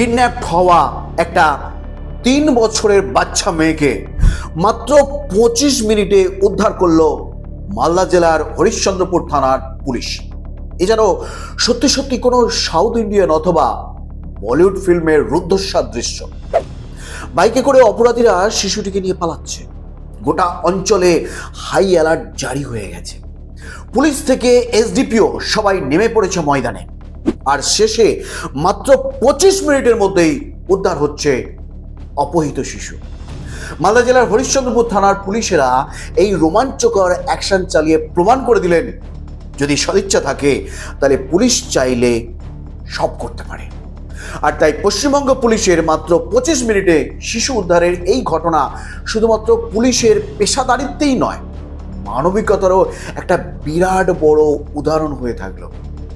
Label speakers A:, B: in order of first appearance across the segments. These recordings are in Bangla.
A: কিডন্যাপ হওয়া একটা তিন বছরের বাচ্চা মেয়েকে মাত্র পঁচিশ মিনিটে উদ্ধার করল মালদা জেলার হরিশ্চন্দ্রপুর থানার পুলিশ। এ যেন সত্যি সত্যি কোনো সাউথ ইন্ডিয়ান অথবা বলিউড ফিল্মের রুদ্ধশ্বাস দৃশ্য। বাইকে করে অপরাধীরা শিশুটিকে নিয়ে পালাচ্ছে। গোটা অঞ্চলে হাই অ্যালার্ট জারি হয়ে গেছে। পুলিশ থেকে এসডিপিও সবাই নেমে পড়েছে ময়দানে। আর শেষে মাত্র পঁচিশ মিনিটের মধ্যেই উদ্ধার হচ্ছে অপহৃত শিশু। মালদা জেলার হরিশ্চন্দ্রপুর থানার পুলিশেরা এই রোমাঞ্চকর অ্যাকশন চালিয়ে প্রমাণ করে দিলেন, যদি সদিচ্ছা থাকে, তাহলে পুলিশ চাইলে সব করতে পারে। আর তাই পশ্চিমবঙ্গ পুলিশের মাত্র পঁচিশ মিনিটে শিশু উদ্ধারের এই ঘটনা শুধুমাত্র পুলিশের পেশাদারিত্বেই নয়, মানবিকতারও একটা বিরাট বড় উদাহরণ হয়ে থাকল।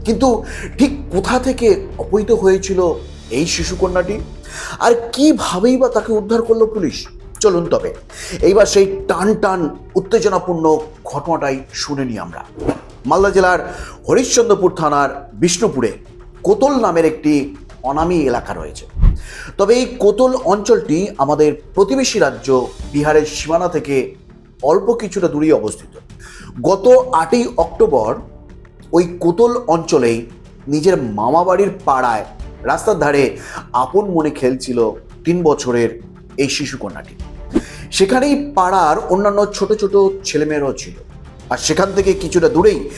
A: কিন্তু ঠিক কোথা থেকে অপহৃত হয়েছিল এই শিশুকন্যাটি? আর কিভাবেই বা তাকে উদ্ধার করল পুলিশ? চলুন তবে, এইবার সেই টান টান উত্তেজনাপূর্ণ ঘটনাটাই শুনে নিই আমরা। মালদা জেলার হরিশ্চন্দ্রপুর থানার বিষ্ণুপুরে কোতল নামের একটি অনামী এলাকা রয়েছে। তবে এই কোতল অঞ্চলটি আমাদের প্রতিবেশী রাজ্য বিহারের সীমানা থেকে অল্প কিছুটা দূরেই অবস্থিত। গত আটই অক্টোবর ওই কোতল অঞ্চলেই নিজের মামা বাড়ির পাড়ায় রাস্তার ধারে আপন মনে খেলছিল তিন বছরের এই শিশুকন্যাটি। সেখানেই পাড়ার অন্যান্য ছোট ছোট ছেলেমেয়েরাও ছিল। আর সেখান থেকে কিছুটা দূরেই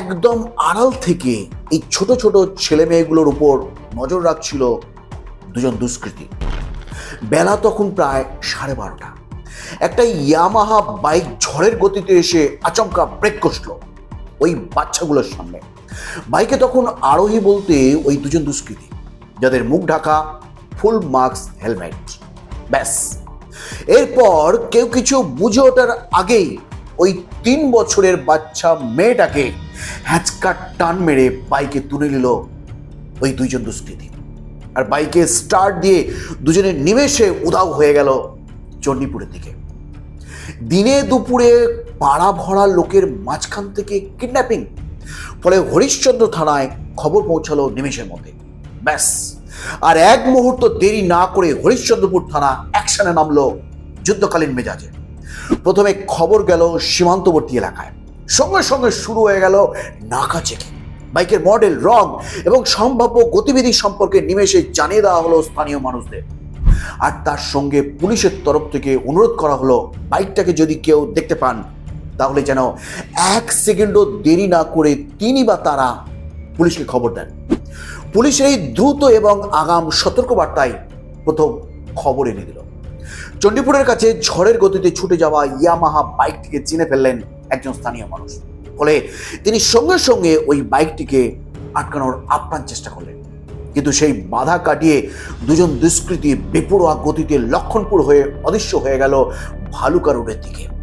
A: একদম আড়াল থেকে এই ছোট ছোট ছেলে মেয়েগুলোর উপর নজর রাখছিল দুজন দুষ্কৃতী। বেলা তখন প্রায় সাড়ে বারোটা। একটা ইয়ামাহা বাইক ঝড়ের গতিতে এসে আচমকা ব্রেক কষল। ওই বাচ্চাগুলোর সামনে। বাইকে তখন আরোহী বলতে ওই দুজন দুষ্কৃতী, যাদের মুখ ঢাকা, ফুল মাস্ক, হেলমেট। ব্যাস। এরপর কেউ কিছু বুঝে ওঠার আগেই ওই তিন বছরের বাচ্চা মেয়েটাকে হ্যাচকা টান মেরে বাইকে তুলে নিল ওই দুইজন দুষ্কৃতী। আর বাইকে স্টার্ট দিয়ে দুজনের নিমেষে উধাও হয়ে গেল চণ্ডীপুরের দিকে। দিনে দুপুরে পাড়া ভরা লোকের মাঝখান থেকে কিডন্যাপিং। ফলে হরিশ্চন্দ্র থানায় খবর পৌঁছালো নিমেষের মধ্যে। ব্যাস। আর এক মুহূর্ত দেরি না করে হরিশ্চন্দ্রপুর থানা অ্যাকশনে নামলো যুদ্ধকালীন মেজাজে। প্রথমে খবর গেল সীমান্তবর্তী এলাকায়। সঙ্গে সঙ্গে শুরু হয়ে গেল নাকা চেকিং। বাইকের মডেল, রং এবং সম্ভাব্য গতিবিধি সম্পর্কে নিমেষে জানিয়ে দেওয়া হলো স্থানীয় মানুষদের। আর তার সঙ্গে পুলিশের তরফ থেকে অনুরোধ করা হলো বাইকটাকে যদি কেউ দেখতে পান তাহলে যেন এক সেকেন্ডও দেরি না করে তিনি বা তারা পুলিশকে খবর দেন। পুলিশ এই দ্রুত এবং আগাম সতর্কবার্তায় প্রথম খবর এনে দিল। চণ্ডীপুরের কাছে ঝড়ের গতিতে ছুটে যাওয়া ইয়ামাহা বাইকটিকে চিনে ফেললেন একজন স্থানীয় মানুষ। ফলে তিনি সঙ্গে সঙ্গে ওই বাইকটিকে আটকানোর আপ্রাণ চেষ্টা করলেন। কিন্তু সেই বাধা কাটিয়ে দুজন দুষ্কৃতী বেপরোয়া গতিতে লক্ষণপুর হয়ে অদৃশ্য হয়ে গেল ভালুকা রোডের দিকে।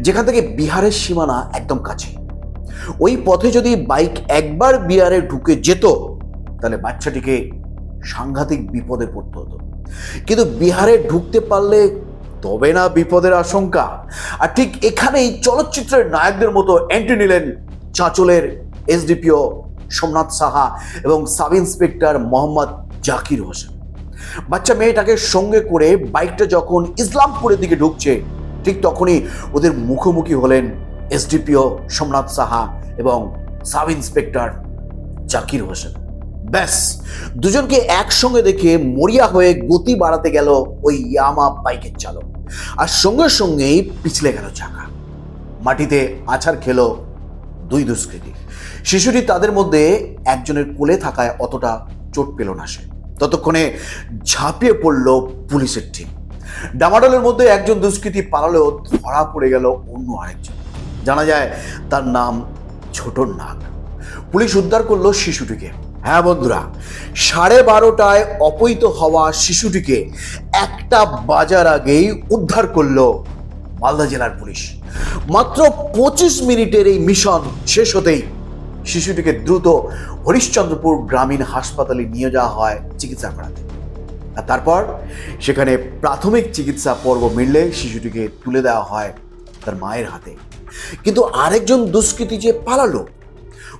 A: যেখান থেকে বিহারের সীমানা একদম কাছে। ওই পথে যদি বাইক একবার বিহারে ঢুকে যেত, তাহলে বাচ্চাটিকে সাংঘাতিক বিপদে পড়তে হতো। কিন্তু বিহারে ঢুকতে পারলে তবে না বিপদের আশঙ্কা। আর ঠিক এখানেই চলচ্চিত্রের নায়কদের মতো এন্ট্রি নিলেন চাঁচলের এসডিপিও সোমনাথ সাহা এবং সাব ইন্সপেক্টর মোহাম্মদ জাকির হোসেন। বাচ্চা মেয়েটাকে সঙ্গে করে বাইকটা যখন ইসলামপুরের দিকে ঢুকছে ঠিক তখনই ওদের মুখোমুখি হলেন এসডিপিও সোমনাথ সাহা এবং সাব ইন্সপেক্টর জাকির হোসেন। ব্যাস, দুজনকে একসঙ্গে দেখে মরিয়া হয়ে গতি বাড়াতে গেল ওই ইয়ামা বাইকের চালক। আর সঙ্গে সঙ্গেই পিছলে গেল চাকা। মাটিতে আছাড় খেলো দুই দুষ্কৃতী। শিশুটি তাদের মধ্যে একজনের কোলে থাকায় অতটা চোট পেল না সে। ততক্ষণে ঝাঁপিয়ে পড়ল পুলিশের টিম ডামাডোলের মধ্যে একজন দুষ্কৃতী পালালেও ধরা পড়ে গেল অন্য আরেকজন। জানা যায় তার নাম ছোট নাগ। পুলিশ উদ্ধার করল শিশুটিকে। হ্যাঁ বন্ধুরা, সাড়ে বারোটায় অপহৃত হওয়া শিশুটিকে একটা বাজার আগেই উদ্ধার করল মালদা জেলার পুলিশ। মাত্র পঁচিশ মিনিটের এই মিশন শেষ হতেই শিশুটিকে দ্রুত হরিশ্চন্দ্রপুর গ্রামীণ হাসপাতালে নিয়ে যাওয়া হয় চিকিৎসা করাতে। আর তারপর সেখানে প্রাথমিক চিকিৎসা পর্ব মিললে শিশুটিকে তুলে দেওয়া হয় তার মায়ের হাতে। কিন্তু আরেকজন দুষ্কৃতী যে পালালো,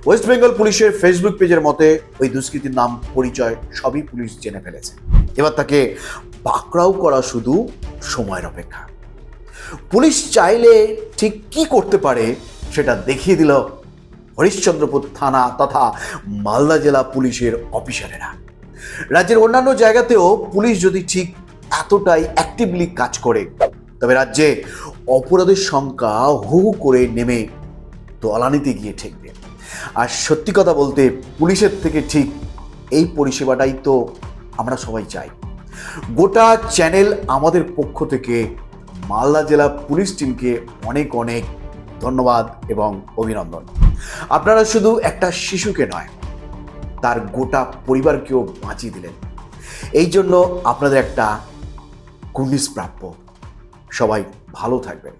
A: ওয়েস্ট বেঙ্গল পুলিশের ফেসবুক পেজের মতে ওই দুষ্কৃতীর নাম, পরিচয় সবই পুলিশ জেনে ফেলেছে। এবার তাকে পাকড়াও করা শুধু সময়ের অপেক্ষা। পুলিশ চাইলে ঠিক কি করতে পারে সেটা দেখিয়ে দিল হরিশ্চন্দ্রপুর থানা তথা মালদা জেলা পুলিশের অফিসারেরা। রাজ্যের অন্যান্য জায়গাতেও পুলিশ যদি ঠিক এতটাই অ্যাক্টিভলি কাজ করে, তবে রাজ্যে অপরাধের সংখ্যা হু হু করে নেমে তলানিতে গিয়ে ঠেকবে। আর সত্যি কথা বলতে পুলিশের থেকে ঠিক এই পরিষেবাটাই তো আমরা সবাই চাই। গোটা চ্যানেল আমাদের পক্ষ থেকে মালদা জেলা পুলিশ টিমকে অনেক অনেক ধন্যবাদ এবং অভিনন্দন। আপনারা শুধু একটা শিশুকে নয় তার গোটা পরিবারকেও বাঁচিয়ে দিলেন। এই জন্য আপনাদের একটা কুর্নিশ প্রাপ্য। সবাই ভালো থাকবেন।